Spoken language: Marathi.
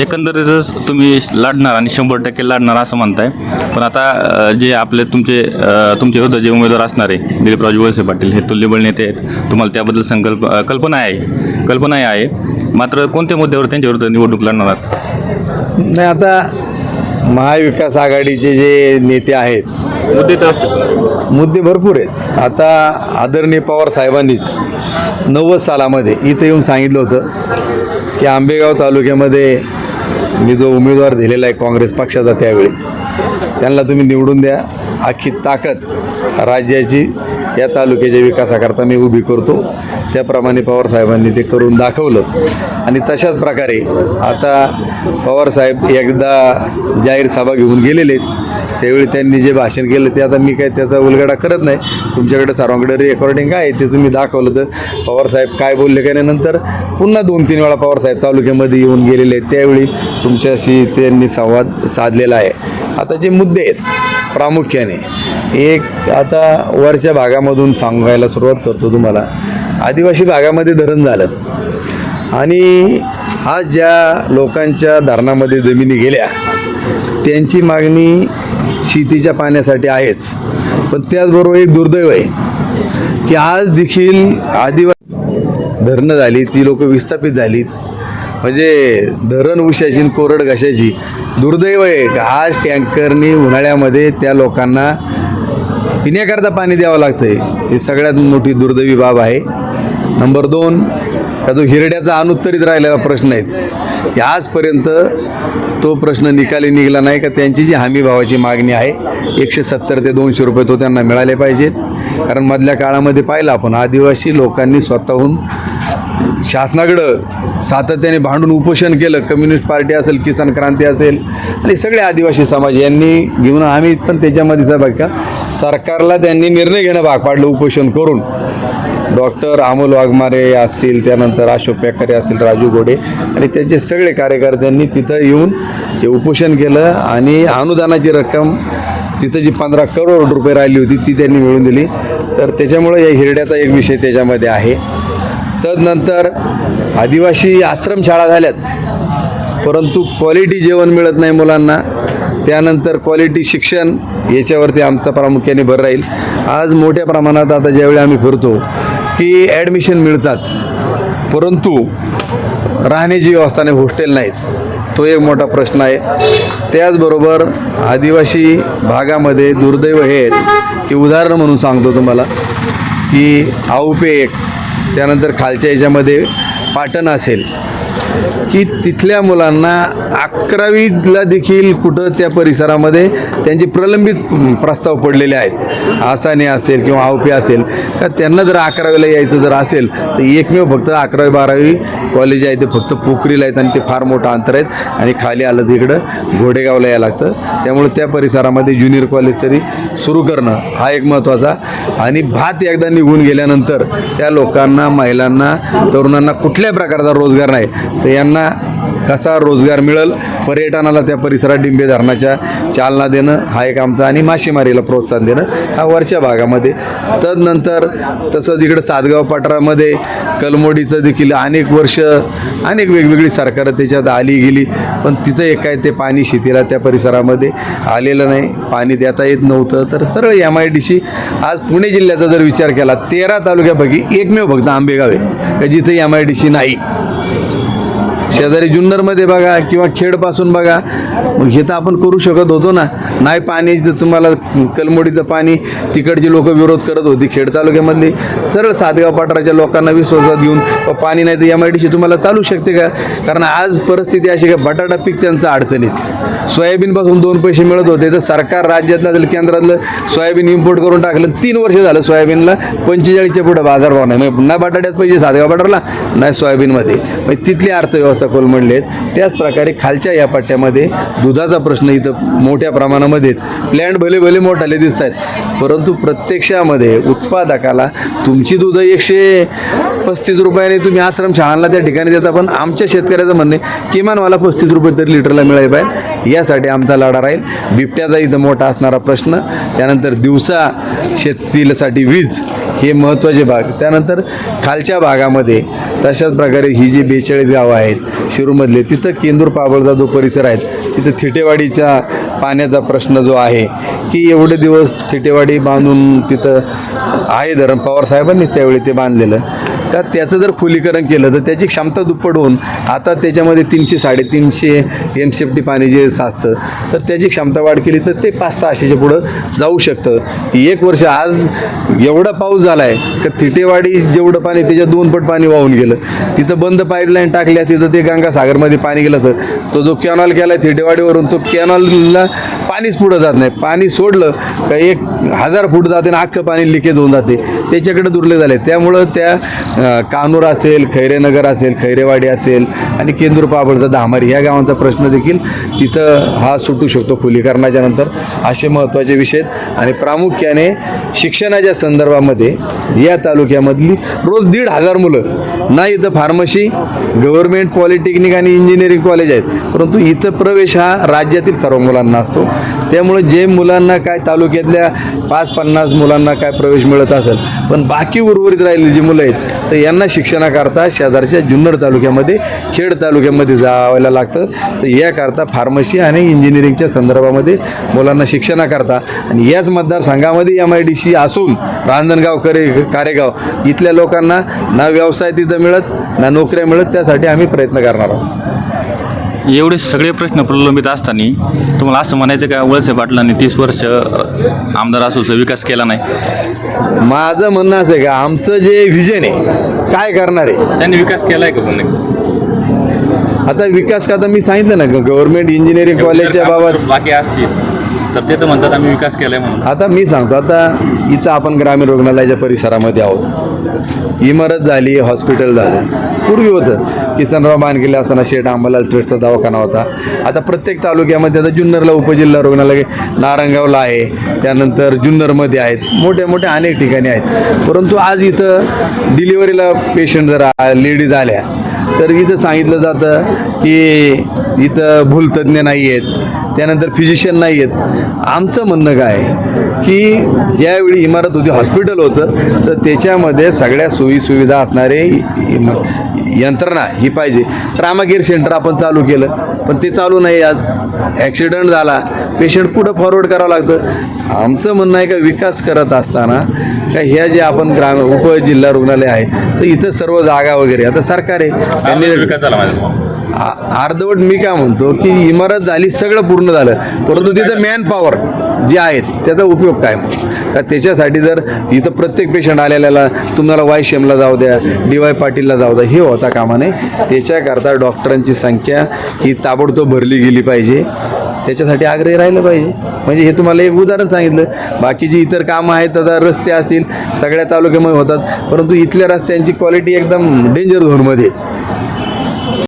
एकंदरीतच तुम्ही लढणार आणि शंभर टक्के लढणार असं म्हणताय. पण आता जे आपले तुमचे तुमचे होतं जे उमेदवार असणार आहे वळसे पाटील हे तुल्यबळ नेते आहेत. तुम्हाला त्याबद्दल संकल्प कल्पना आहे. कल्पनाही आहे. मात्र कोणत्या मुद्द्यावर त्यांच्या निवडणूक लढणार आहात? नाही आता महाविकास आघाडीचे जे नेते आहेत मुद्दे तर मुद्दे भरपूर आहेत. आता आदरणीय पवार साहेबांनी नव्वद सालामध्ये इथं येऊन सांगितलं होतं की आंबेगाव तालुक्यामध्ये मी जो उमेदवार दिलेला आहे काँग्रेस पक्षाचा त्यावेळी त्यांना तुम्ही निवडून द्या. अख्खी ताकद राज्याची या तालुक्याच्या विकासाकरता मी उभी करतो. त्याप्रमाणे पवार साहेबांनी ते करून दाखवलं. आणि तशाच प्रकारे आता पवारसाहेब एकदा जाहीर सभा घेऊन गेलेले. आहेत त्यावेळी त्यांनी जे भाषण केलं ते आता मी काय त्याचा उलगडा करत नाही. तुमच्याकडे सर्वांकडे रेकॉर्डिंग आहे ते तुम्ही दाखवलं तर. पवारसाहेब काय बोलले काय नाही नंतर पुन्हा दोन तीन वेळा पवारसाहेब तालुक्यामध्ये येऊन गेलेले आहेत. त्यावेळी तुमच्याशी त्यांनी संवाद साधलेला आहे. आता जे मुद्दे आहेत प्रामुख्याने एक आता वरच्या भागामधून सांगायला सुरुवात करतो तुम्हाला. आदिवासी भागामध्ये धरण झालं. आणि आज ज्या लोकांच्या धरणामध्ये जमिनी गेल्या त्यांची मागणी शेतीच्या पाण्यासाठी आहेच. पण त्याचबरोबर एक दुर्दैव आहे की आज देखील आदिवासी धरणं झाली ती लोक विस्थापित झालीत. म्हणजे धरण उशाची कोरड घशाची दुर्दैव आहे का आज टँकरनी उन्हाळ्यामध्ये त्या लोकांना पिण्याकरता पाणी द्यावं लागतं ही सगळ्यात मोठी दुर्दैवी बाब आहे. नंबर दोन का जो हिरड्याचा अनुत्तरित राहिलेला प्रश्न आहे. की आजपर्यंत तो प्रश्न निकाली निघाला नाही का त्यांची जी हमी भावाची मागणी आहे एकशे सत्तर ते दोनशे रुपये तो त्यांना मिळाले पाहिजेत. कारण मधल्या काळामध्ये पाहिलं आपण आदिवासी लोकांनी स्वतःहून शासनाकडं सातत्याने भांडून उपोषण केलं कम्युनिस्ट पार्टी असेल किसान क्रांती असेल आणि सगळे आदिवासी समाज यांनी घेऊन आम्ही पण त्याच्यामध्ये सहभाग का सरकारला त्यांनी निर्णय घेणं भाग पाडलं उपोषण करून. डॉक्टर अमोल वाघमारे असतील त्यानंतर अशोक पेकरे असतील राजू गोडे आणि त्यांचे सगळे कार्यकर्त्यांनी तिथं येऊन ते उपोषण केलं आणि अनुदानाची रक्कम तिथं जी पंधरा करोड रुपये राहिली होती ती त्यांनी मिळून दिली. तर त्याच्यामुळं या हिरड्याचा एक विषय त्याच्यामध्ये आहे. तदनंतर आदिवासी आश्रमशाळा झाल्यात. परंतु क्वालिटी जेवण मिळत नाही मुलांना. त्यानंतर क्वालिटी शिक्षण याच्यावरती आमचा प्रामुख्याने भर राहील. आज मोठ्या प्रमाणात आता ज्यावेळी आम्ही फिरतो की ॲडमिशन मिळतात. परंतु राहण्याची व्यवस्था नाही हॉस्टेल नाहीत. तो एक मोठा प्रश्न आहे. त्याचबरोबर आदिवासी भागामध्ये दुर्दैव हे की उदाहरण म्हणून सांगतो तुम्हाला की आऊपेक त्यानंतर खालच्या याच्यामध्ये पाटण असेल. की तिथल्या मुलांना अकरावीला देखील कुठं त्या परिसरामध्ये त्यांचे प्रलंबित प्रस्ताव पडलेले आहेत. आसाने असेल किंवा आवपी असेल का त्यांना जर अकरावीला यायचं जर असेल तर एकमेव फक्त अकरावी बारावी कॉलेज आहे ते फक्त पोखरीला आहेत आणि ते फार मोठं अंतर आहेत आणि खाली आलं तर इकडं घोडेगावला यायला लागतं. त्यामुळे त्या परिसरामध्ये ज्युनियर कॉलेज तरी सुरू करणं हा एक महत्त्वाचा. आणि भात एकदा निघून गेल्यानंतर त्या लोकांना महिलांना तरुणांना कुठल्या प्रकारचा रोजगार नाही. तर यांना कसा रोजगार मिळेल पर्यटनाला त्या परिसरात डिंबे धरणाच्या चालना देणं हा एक आमचा आणि मासेमारीला प्रोत्साहन देणं हा वरच्या भागामध्ये. तदनंतर तसंच इकडं सातगाव पठारामध्ये कलमोडीचं देखील अनेक वर्ष अनेक वेगवेगळी सरकारं त्याच्यात आली गेली पण तिथं एक काय ते पाणी शेतीला त्या परिसरामध्ये आलेलं नाही. पाणी देता येत नव्हतं. तर सरळ एम आय डी सी आज पुणे जिल्ह्याचा जर विचार केला तेरा तालुक्यापैकी एकमेव फक्त आंबेगाव आहे का जिथे एम आय डी सी नाही? शेजारी जुन्नरमध्ये बघा किंवा खेडपासून बघा हे तर आपण करू शकत होतो ना. नाही पाणी जर तुम्हाला कलमोडीचं पाणी तिकडची लोक विरोध करत होती खेड तालुक्यामधली. सरळ सातगाव पाटराच्या लोकांना विश्वासात घेऊन पाणी नाही तर एम आय डी सी तुम्हाला चालू शकते का? कारण आज परिस्थिती अशी का बटाटा पीक त्यांचं अडचणीत. सोयाबीनपासून दोन पैसे मिळत होते तर सरकार राज्यातलं असेल केंद्रातलं सोयाबीन इम्पोर्ट करून टाकलं तीन वर्ष झालं सोयाबीनला पंचेचाळीसच्या पुढे बाजारभाव नाही. म्हणजे ना बटाट्यात पैसे सातगाव बटारला नाही सोयाबीनमध्ये. म्हणजे तिथली अर्थव्यवस्था कोलमडली आहेत. त्याच प्रकारे खालच्या या पट्ट्यामध्ये दुधाचा प्रश्न इथं मोठ्या प्रमाणामध्ये प्लॅन्ट भले भले मोठाले दिसत आहेत परंतु प्रत्यक्षामध्ये उत्पादकाला तुमची दूध एकशे पस्तीस रुपयाने तुम्ही आश्रम शाळांना त्या ठिकाणी देता पण आमच्या शेतकऱ्याचं म्हणणे किमान मला पस्तीस रुपये तरी लिटरला मिळाले पाहिजे. यासाठी आमचा लढा राहील. बिबट्याचा इथं मोठा असणारा प्रश्न त्यानंतर दिवसा शेतीसाठी वीज हे महत्त्वाचे भाग. त्यानंतर खालच्या भागामध्ये तशाच प्रकारे ही जी बेचाळीस गावं आहेत शिरूमधले. तिथं केंदूर पाबळचा जो परिसर आहे तिथं थिटेवाडीच्या पाण्याचा प्रश्न जो आहे की एवढे दिवस थिटेवाडी बांधून तिथं आहे धरण पवार साहेबांनीच त्यावेळी ते बांधलेलं. का त्याचं जर खुलीकरण केलं तर त्याची क्षमता दुप्पट होऊन आता त्याच्यामध्ये तीनशे साडेतीनशे एम सी एफ टी पाणी जे साचतं तर त्याची क्षमता वाढ केली तर ते पाच सहाशेच्या पुढं जाऊ शकतं. एक वर्ष आज एवढा पाऊस झाला आहे का थिटेवाडी जेवढं पाणी त्याच्या दोन पट पाणी वाहून गेलं. तिथं बंद पाईपलाईन टाकल्या तिथं ते गंगासागरमध्ये पाणी गेलं तर तो जो कॅनॉल केला आहे थिटेवाडीवरून तो कॅनॉलला पाणीच पुढं जात नाही. पाणी सोडलं का एक हजार फूट जाते आणि अख्खं पाणी लिकेज होऊन जाते. त्याच्याकडे दुर्लक्ष झाले. त्यामुळं त्या कानूर असेल खैरेनगर असेल खैरेवाडी असेल आणि केंदूर पाबळचा धामारी ह्या गावांचा प्रश्न देखील तिथं हा सुटू शकतो खुलीकरणाच्या नंतर. असे महत्त्वाचे विषय आहेत. आणि प्रामुख्याने शिक्षणाच्या संदर्भामध्ये या तालुक्यामधली रोज दीड हजार मुलं. ना इथं फार्मसी गव्हर्मेंट पॉलिटेक्निक आणि इंजिनिअरिंग कॉलेज आहेत. परंतु इथं प्रवेश हा राज्यातील सर्व मुलांना असतो. त्यामुळे जे मुलांना काय तालुक्यातल्या पाच पन्नास मुलांना काय प्रवेश मिळत असेल पण बाकी उर्वरित राहिलेली जी मुलं आहेत तर यांना शिक्षणाकरता शेजारच्या जुन्नर तालुक्यामध्ये खेड तालुक्यामध्ये जावायला लागतं. तर याकरता फार्मसी आणि इंजिनिअरिंगच्या संदर्भामध्ये मुलांना शिक्षणाकरता आणि याच मतदारसंघामध्ये एम आय डी सी असून रांजणगाव करे कारेगाव इथल्या लोकांना ना व्यवसाय तिथं मिळत ना नोकऱ्या मिळत त्यासाठी आम्ही प्रयत्न करणार आहोत. एवढे सगळे प्रश्न प्रलंबित असताना तुम्हाला असं म्हणायचं का वळसे पाटलांनी तीस वर्ष आमदार असूचा विकास केला नाही? माझं म्हणणं असं आहे का आमचं जे व्हिजन आहे काय करणार आहे? त्यांनी विकास केलाय का पण आता विकास का आता मी सांगितलं ना गव्हर्नमेंट इंजिनिअरिंग कॉलेजच्या बाबत. बाकी असतील तर ते तर म्हणतात आम्ही विकास केलाय म्हणून. आता मी सांगतो आता इथं आपण ग्रामीण रुग्णालयाच्या परिसरामध्ये आहोत. इमारत झाली हॉस्पिटल झालं पूर्वी होतं. किसनराव बांधकेले असताना शेठ अंबालाल ट्रस्टचा दवाखाना होता. आता प्रत्येक तालुक्यामध्ये आता जुन्नरला उपजिल्हा रुग्णालय नारंगावला आहे. त्यानंतर जुन्नरमध्ये आहेत. मोठ्या मोठ्या अनेक ठिकाणी आहेत. परंतु आज इथं डिलिव्हरीला पेशंट जर लेडीज आल्या तर इथं सांगितलं जातं की इथं भूलतज्ञ नाही आहेत त्यानंतर फिजिशियन नाही आहेत आमचं म्हणणं काय आहे? की ज्यावेळी इमारत होती हॉस्पिटल होतं तर त्याच्यामध्ये सगळ्या सोयीसुविधा असणारे यंत्रणा ही पाहिजे. ट्रामा सेंटर आपण चालू केलं पण ते चालू नाही आज. ॲक्सिडेंट झाला पेशंट पुढं फॉरवर्ड करावं लागतं. आमचं म्हणणं आहे का विकास करत असताना का ह्या जे आपण ग्राम उपजिल्हा रुग्णालय आहे तर इथं सर्व जागा वगैरे आता सरकार आहे. त्यांनी विकास झाला माझा अर्धवट मी काय म्हणतो की इमारत झाली सगळं पूर्ण झालं. परंतु तिथं मॅन पॉवर जे आहेत त्याचा उपयोग काय? तर का त्याच्यासाठी जर इथं प्रत्येक पेशंट आलेल्याला तुम्हाला वाय शेमला जाऊ द्या डी वाय पाटीलला जाऊ द्या हे होता कामा नये. त्याच्याकरता डॉक्टरांची संख्या ही ताबडतोब भरली गेली पाहिजे. त्याच्यासाठी आग्रही राहिलं पाहिजे. म्हणजे हे तुम्हाला एक उदाहरण सांगितलं. बाकीची इतर कामं आहेत आता रस्ते असतील सगळ्या तालुक्यामध्ये होतात. परंतु इथल्या रस्त्यांची क्वालिटी एकदम डेंजर झोनमध्ये